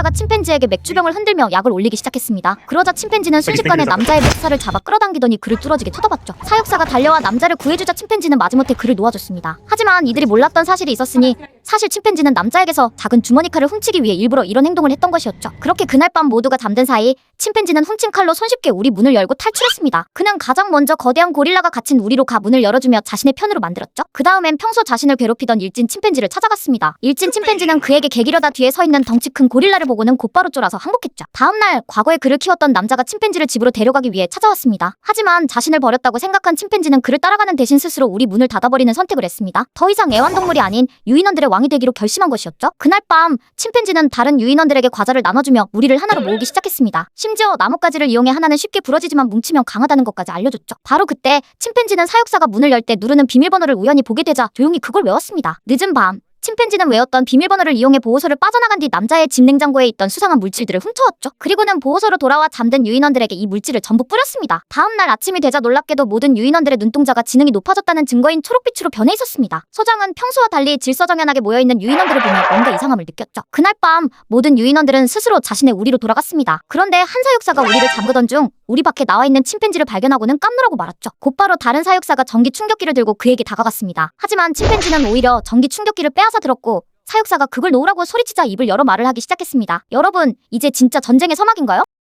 남자가 침팬지에게 맥주병을 흔들며 약을 올리기 시작했습니다. 그러자 침팬지는 순식간에 남자의 목살을 잡아 끌어당기더니 그를 뚫어지게 쳐다봤죠. 사육사가 달려와 남자를 구해주자 침팬지는 마지못해 그를 놓아줬습니다. 하지만 이들이 몰랐던 사실이 있었으니 사실 침팬지는 남자에게서 작은 주머니 칼을 훔치기 위해 일부러 이런 행동을 했던 것이었죠. 그렇게 그날 밤 모두가 잠든 사이 침팬지는 훔친 칼로 손쉽게 우리 문을 열고 탈출했습니다. 그는 가장 먼저 거대한 고릴라가 갇힌 우리로 가 문을 열어주며 자신의 편으로 만들었죠. 그 다음엔 평소 자신을 괴롭히던 일진 침팬지를 찾아갔습니다. 일진 침팬지는 그에게 개기려다 뒤에 서 있는 덩치 큰 고릴라를 보고는 곧바로 쫄아서 항복했죠. 다음날 과거에 그를 키웠던 남자가 침팬지를 집으로 데려가기 위해 찾아왔습니다. 하지만 자신을 버렸다고 생각한 침팬지는 그를 따라가는 대신 스스로 우리 문을 닫아버리는 선택을 했습니다. 더 이상 애완동물이 아닌 유인원들의 왕이 되기로 결심한 것이었죠. 그날 밤 침팬지는 다른 유인원들에게 과자를 나눠주며 무리를 하나로 모으기 시작했습니다. 심지어 나뭇가지를 이용해 하나는 쉽게 부러지지만 뭉치면 강하다는 것까지 알려줬죠. 바로 그때 침팬지는 사육사가 문을 열 때 누르는 비밀번호를 우연히 보게 되자 조용히 그걸 외웠습니다. 늦은 밤 침팬지는 외웠던 비밀번호를 이용해 보호소를 빠져나간 뒤 남자의 집 냉장고에 있던 수상한 물질들을 훔쳐왔죠. 그리고는 보호소로 돌아와 잠든 유인원들에게 이 물질을 전부 뿌렸습니다. 다음날 아침이 되자 놀랍게도 모든 유인원들의 눈동자가 지능이 높아졌다는 증거인 초록빛으로 변해 있었습니다. 소장은 평소와 달리 질서정연하게 모여있는 유인원들을 보며 뭔가 이상함을 느꼈죠. 그날 밤 모든 유인원들은 스스로 자신의 우리로 돌아갔습니다. 그런데 한 사육사가 우리를 잠그던 중 우리 밖에 나와 있는 침팬지를 발견하고는 깜놀하고 말았죠. 곧바로 다른 사육사가 전기 충격기를 들고 그에게 다가갔습니다. 하지만 침팬지는 오히려 전기 충격기를 빼앗 아 들었고 사육사가 그걸 놓으라고 소리치자 입을 열어 말을 하기 시작했습니다. 여러분, 이제 진짜 전쟁의 서막인가요?